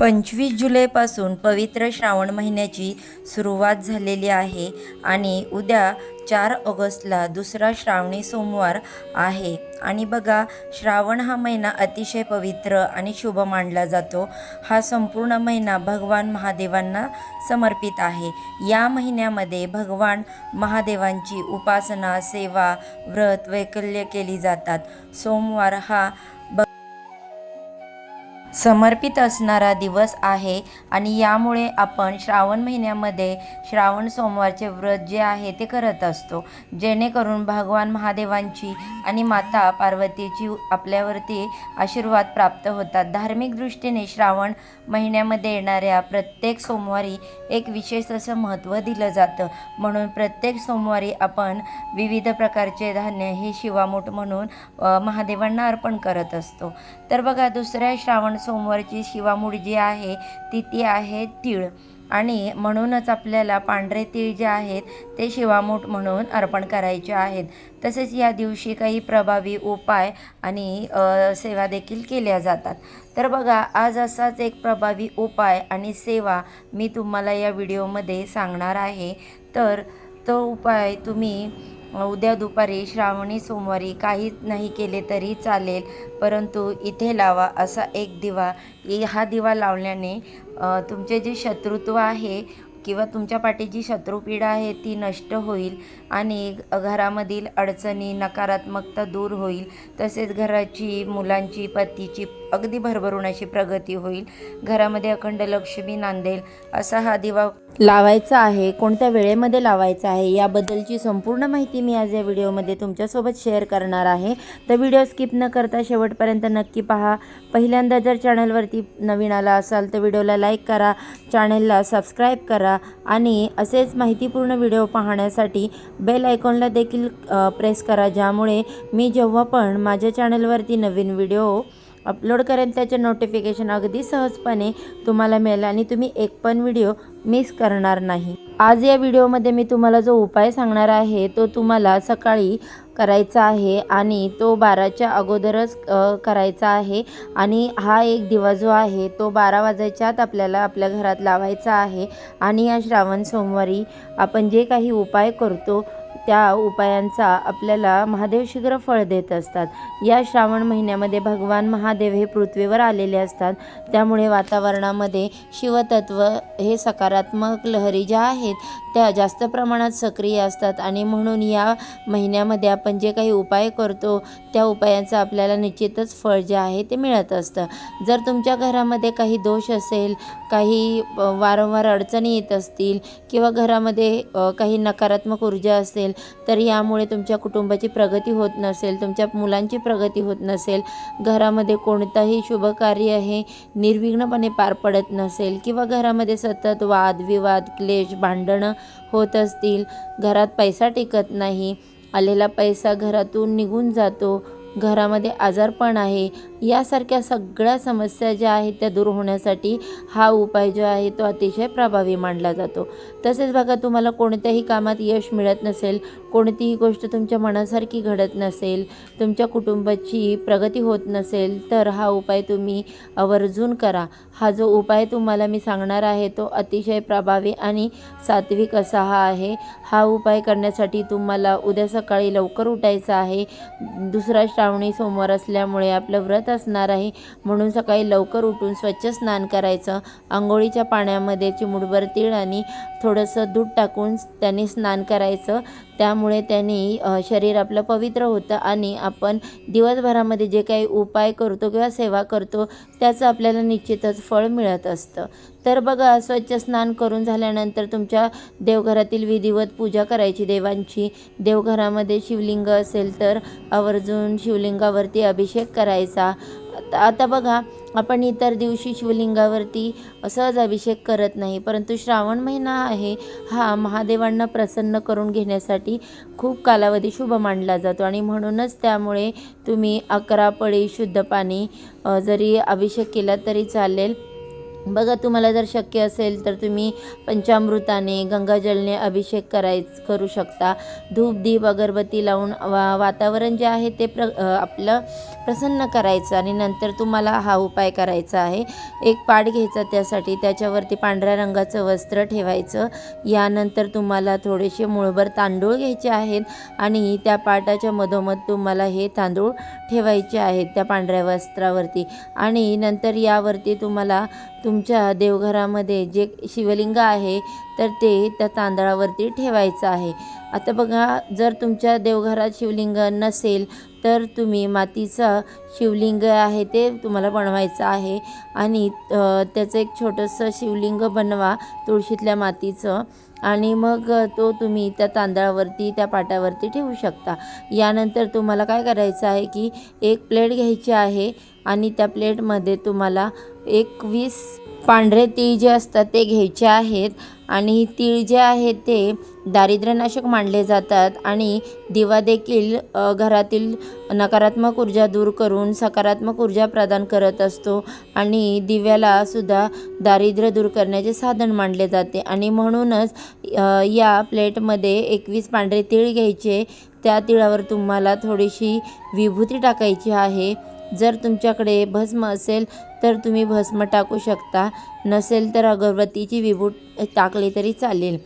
पंचवीस जुलैपासून पवित्र श्रावण महिन्याची सुरुवात झालेली आहे आणि उद्या चार ऑगस्टला दुसरा श्रावणी सोमवार आहे. आणि बघा श्रावण हा महिना अतिशय पवित्र आणि शुभ मानला जातो. हा संपूर्ण महिना भगवान महादेवांना समर्पित आहे. या महिन्यामध्ये भगवान महादेवांची उपासना सेवा व्रत वैकल्य केली जातात. सोमवार हा समर्पित असणारा दिवस आहे आणि यामुळे आपण श्रावण महिन्यामध्ये श्रावण सोमवारचे व्रत जे आहे ते करत असतो. जेणेकरून भगवान महादेवांची आणि माता पार्वतीची आपल्यावरती आशीर्वाद प्राप्त होतात. धार्मिक दृष्टीने श्रावण महिन्यामध्ये येणाऱ्या प्रत्येक सोमवारी एक विशेष असं महत्त्व दिलं जातं. म्हणून प्रत्येक सोमवारी आपण विविध प्रकारचे धान्य हे शिवामूठ म्हणून महादेवांना अर्पण करत असतो. तर बघा दुसऱ्या श्रावण सोमवारची शिवामूठ जी आहे ती ती आहे तीळ. आणि म्हणूनच आपल्याला पांढरे तीळ जे आहेत ते शिवामूठ म्हणून अर्पण करायचे आहेत. तसेच या दिवशी काही प्रभावी उपाय आणि सेवा देखील केल्या जातात. तर बघा आज असाच एक प्रभावी उपाय आणि सेवा मी तुम्हाला या व्हिडिओमध्ये सांगणार आहे. तर तो उपाय तुम्ही उद्या दुपारी श्रावणी सोमवारी काहीच नाही केले तरी चालेल परंतु इथे लावा असा एक दिवा. हा दिवा लावल्याने तुमचे जे शत्रुत्व आहे किंवा तुमच्या पाठी जी शत्रुपीडा आहे ती नष्ट होईल आणि घरामधील अडचणी नकारात्मकता दूर होईल. तसेच घराची मुलांची पतीची अगदी भरभरून अशी प्रगती होईल. घरामध्ये अखंड लक्ष्मी नांदेल असा हा दिवा लावायचा आहे कोणत्या वेळेमध्ये लावायचा आहे याबद्दलची संपूर्ण माहिती मी आज या व्हिडिओमध्ये तुमच्यासोबत शेअर करणार आहे. तर व्हिडिओ स्किप न करता शेवटपर्यंत नक्की पहा. पहिल्यांदा जर चॅनलवरती नवीन आला असाल तर व्हिडिओला लाईक करा चॅनलला सबस्क्राईब करा आणि असेच माहितीपूर्ण व्हिडिओ पाहण्यासाठी बेल आयकॉनला देखील प्रेस करा. ज्यामुळे मी जेव्हा पण माझ्या चॅनलवरती नवीन व्हिडिओ अपलोड करेन त्याचे नोटिफिकेशन अगदी सहजपणे तुम्हाला मिळेल आणि तुम्ही एक पण व्हिडिओ मिस करणार नाही. आज या व्हिडिओमध्ये मी तुम्हाला जो उपाय सांगणार आहे तो तुम्हाला सकाळी करायचा आहे आणि तो बाराच्या अगोदरच करायचा आहे आणि हा एक दिवा जो आहे तो बारा वाजायच्या आत आपल्याला आपल्या घरात लावायचा आहे आणि या श्रावण सोमवारी आपण जे काही उपाय करतो त्या उपायांचा आपल्याला महादेव शीघ्र फळ देत असतात. या श्रावण महिन्यामध्ये भगवान महादेव हे पृथ्वीवर आलेले असतात. त्यामुळे वातावरणामध्ये शिवतत्व हे सकारात्मक लहरी ज्या आहेत त्या जास्त प्रमाणात सक्रिय असतात आणि म्हणून या महिन्यामध्ये आपण जे काही उपाय करतो त्या उपायांचं आपल्याला निश्चितच फळ जे आहे ते मिळत असतं. जर तुमच्या घरामध्ये काही दोष असेल काही वारंवार अडचणी येत असतील किंवा घरामध्ये काही नकारात्मक ऊर्जा असेल तर यामुळे तुमच्या कुटुंबाची प्रगती होत नसेल तुमच्या मुलांची प्रगती होत नसेल घरामध्ये कोणताही शुभ कार्य हे निर्विघ्नपणे पार पडत नसेल किंवा घरामध्ये सतत वाद विवाद क्लेश भांडणं होत असतील. घरात पैसा टिकत नाही. आलेला पैसा घरातून निघून जातो. घरामध्ये आजारपण आहे. यासारख्या सगळ्या समस्या ज्या आहेत त्या दूर होण्यासाठी हा उपाय जो आहे तो अतिशय प्रभावी मानला जातो. तसेच बघा तुम्हाला कोणत्याही कामात यश मिळत नसेल कोणतीही गोष्ट तुमच्या मनासारखी घडत नसेल तुमच्या कुटुंबाची प्रगती होत नसेल तर हा उपाय तुम्ही आवर्जून करा. हा जो उपाय तुम्हाला मी सांगणार आहे तो अतिशय प्रभावी आणि सात्विक असा हा आहे. हा उपाय करण्यासाठी तुम्हाला उद्या सकाळी लवकर उठायचं आहे. दुसरा श्रावणी सोमवार असल्यामुळे आपलं व्रत असणार आहे. म्हणून सकाळी लवकर उठून स्वच्छ स्नान करायचं. आंघोळीच्या पाण्यामध्ये चिमुडभर तीळ आणि थोडंसं दूध टाकून त्याने स्नान करायचं. त्यामुळे त्याने शरीर आपलं पवित्र होतं आणि आपण दिवसभरामध्ये जे काही उपाय करतो किंवा सेवा करतो त्याचं आपल्याला निश्चितच फळ मिळत असतं. तर बघा स्वच्छ स्नान करून झाल्यानंतर तुमच्या देवघरातील विधिवत पूजा करायची देवांची. देवघरामध्ये शिवलिंग असेल तर आवर्जून शिवलिंगावरती अभिषेक करायचा. आता बघा आपण इतर दिवशी शिवलिंगावरती सहज अभिषेक करत नाही परंतु श्रावण महिना आहे हा महादेवांना प्रसन्न करून घेण्यासाठी खूप कालावधी शुभ मानला जातो. आणि म्हणूनच त्यामुळे तुम्ही अकरा पळी शुद्ध पाणी जरी अभिषेक केला तरी चालेल. बघा तुम्हाला जर शक्य असेल तर तुम्ही पंचामृताने गंगाजलने अभिषेक कराय करू शकता. धूप दीप अगरबत्ती लावून वा वातावरण जे आहे ते प्र आपलं प्रसन्न करायचं आणि नंतर तुम्हाला हा उपाय करायचा आहे. एक पाड घ्यायचा त्यासाठी त्याच्यावरती पांढऱ्या रंगाचं वस्त्र ठेवायचं. यानंतर तुम्हाला थोडेसे मुळभर तांदूळ घ्यायचे आहेत आणि त्या पाटाच्या मधोमध तुम्हाला हे तांदूळ ठेवायचे आहेत त्या पांढऱ्या वस्त्रावरती. आणि नंतर यावरती तुम्हाला तुमच्या देवघरामध्ये जे शिवलिंग आहे तर ते त्या तांदळावरती ठेवायचं आहे. आता बघा जर तुमच्या देवघरात शिवलिंग नसेल तर तुम्ही मातीचा शिवलिंग आहे ते तुम्हाला बनवायचं आहे. आणि त्याचं एक छोटंसं शिवलिंग बनवा तुळशीतल्या मातीचं. आणि मग तो तुम्ही त्या तांदळावरती त्या पाटावरती ठेवू शकता. यानंतर तुम्हाला काय करायचं आहे की एक प्लेट घ्यायची आहे आणि त्या प्लेटमध्ये तुम्हाला एकवीस पांढरे तीळ जे असतात ते घ्यायचे आहेत. आणि तीळ जे आहे ते दारिद्र्यनाशक मानले जातात आणि दिवा देखील घरातील नकारात्मक ऊर्जा दूर करून सकारात्मक ऊर्जा प्रदान करत असतो आणि दिव्याला सुद्धा दारिद्र्य दूर करण्याचे साधन मानले जाते. आणि म्हणूनच या प्लेटमध्ये एकवीस पांढरे तीळ घ्यायचे. त्या तिळावर तुम्हाला थोडीशी विभूती टाकायची आहे. जर तुमच्याकडे भस्म असेल तर तुम्ही भस्म टाकू शकता. नसेल तर अगरबत्तीची विभूत टाकली तरी चालेल.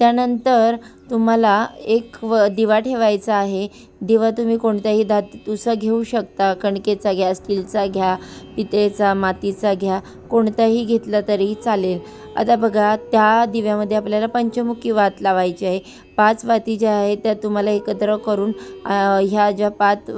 त्यानंतर तुम्हाला एक व दिवा ठेवायचा आहे. दिवा तुम्ही कोणत्याही धातूचा घेऊ शकता. कणकेचा घ्या स्टीलचा घ्या पितळेचा मातीचा घ्या कोणताही घेतला तरी चालेल. आता बघा त्या दिव्यामध्ये आपल्याला पंचमुखी वात लावायची आहे. पाच वाती ज्या आहेत त्या तुम्हाला एकत्र करून ह्या ज्या पाच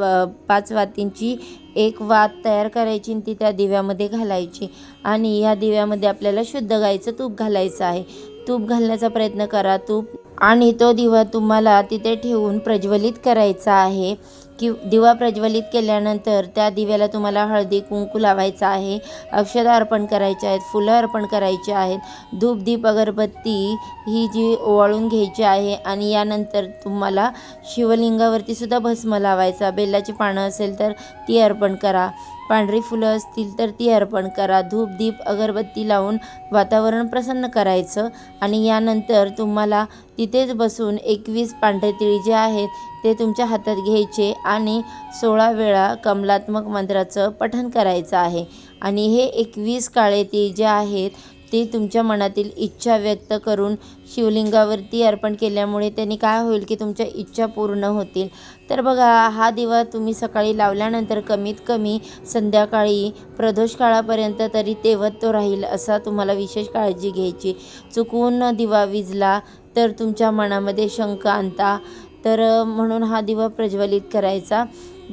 पाच वातींची एक वात तयार करायची आणि ती त्या दिव्यामध्ये घालायची. आणि या दिव्यामध्ये आपल्याला शुद्ध गायीचं तूप घालायचं आहे. तूप घालण्याचा प्रयत्न करा. तूप आणि तो दिवा तुम्हाला तिथे ठेवून प्रज्वलित करायचा आहे. कि दिवा प्रज्वलित केल्यानंतर त्या दिव्याला तुम्हाला हळदी कुंकू लावायचा आहे. अक्षदा अर्पण करायचे आहेत फुलं अर्पण करायची आहेत. धूप दीप अगरबत्ती ही जी ओवाळून घ्यायची आहे आणि यानंतर तुम्हाला शिवलिंगावरती सुद्धा भस्म लावायचा. बेलाची पानं असेल तर ती अर्पण करा. पांढरी फुलं असतील तर ती अर्पण करा. धूप दीप अगरबत्ती लावून वातावरण प्रसन्न करायचं. आणि यानंतर तुम्हाला तिथेच बसून एकवीस पांढरे तिळी जे आहेत ते तुमच्या हातात घ्यायचे आणि सोळा वेळा कमलात्मक मंत्राचं पठण करायचं आहे. आणि हे एकवीस काळे तीळ जे आहेत ती तुमच्या मनातील इच्छा व्यक्त करून शिवलिंगावरती अर्पण केल्यामुळे त्यांनी काय होईल की तुमच्या इच्छा पूर्ण होतील. तर बघा हा दिवा तुम्ही सकाळी लावल्यानंतर कमीत कमी संध्याकाळी प्रदोष काळापर्यंत तरी तेवत तो राहील असा तुम्हाला विशेष काळजी घ्यायची. चुकून दिवा विजला तर तुमच्या मनामध्ये शंका आणता. तर म्हणून हा दिवा प्रज्वलित करायचा.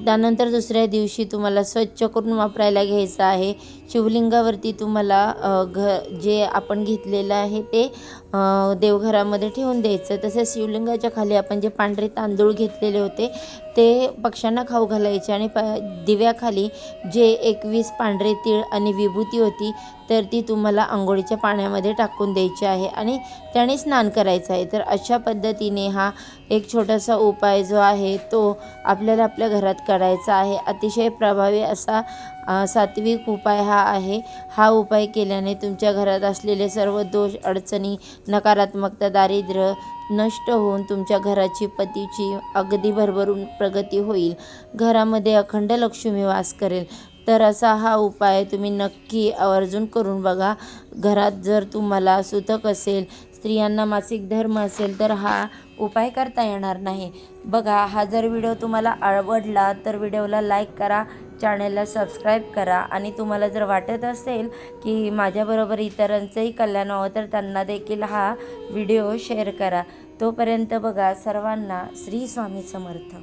त्यानंतर दुसऱ्या दिवशी तुम्हाला स्वच्छ करून वापरायला घ्यायचं आहे. शिवलिंगावरती तुम्हाला घ जे आपण घेतलेलं आहे ते देवघरामध्ये ठेवून द्यायचं. तसेच शिवलिंगाच्या खाली आपण जे पांढरे तांदूळ घेतलेले होते ते पक्ष्यांना खाऊ घालायचे आणि प दिव्याखाली जे एकवीस पांढरे तीळ आणि विभूती होती तर ती तुम्हाला आंघोळीच्या पाण्यामध्ये टाकून द्यायची आहे आणि त्याने स्नान करायचं आहे. तर अशा पद्धतीने हा एक छोटासा उपाय जो आहे तो आपल्याला आपल्या घरात करायचा आहे. अतिशय प्रभावी असा सात्विक उपाय हा आहे. हा उपाय केल्याने तुमच्या घरात असलेले सर्व दोष अडचणी नकारात्मकता दारिद्र्य नष्ट होऊन तुमच्या घराची पतीची अगदी भरभरून प्रगती होईल. घरामध्ये अखंड लक्ष्मी वास करेल. तर असा हा उपाय तुम्ही नक्की आवर्जून करून बघा. घरात जर तुम्हाला सुतक असेल स्त्रियांना मासिक धर्म असेल तर हा उपाय करता येणार नाही. बघा हा जर व्हिडिओ तुम्हाला आवडला तर व्हिडिओला लाईक करा. चॅनलला सबस्क्राईब करा. आणि तुम्हाला जर वाटत असेल की माझ्याबरोबर इतरांचंही कल्याण व्हावं तर त्यांना देखील हा व्हिडिओ शेअर करा. तोपर्यंत बघा सर्वांना श्री स्वामी समर्थ.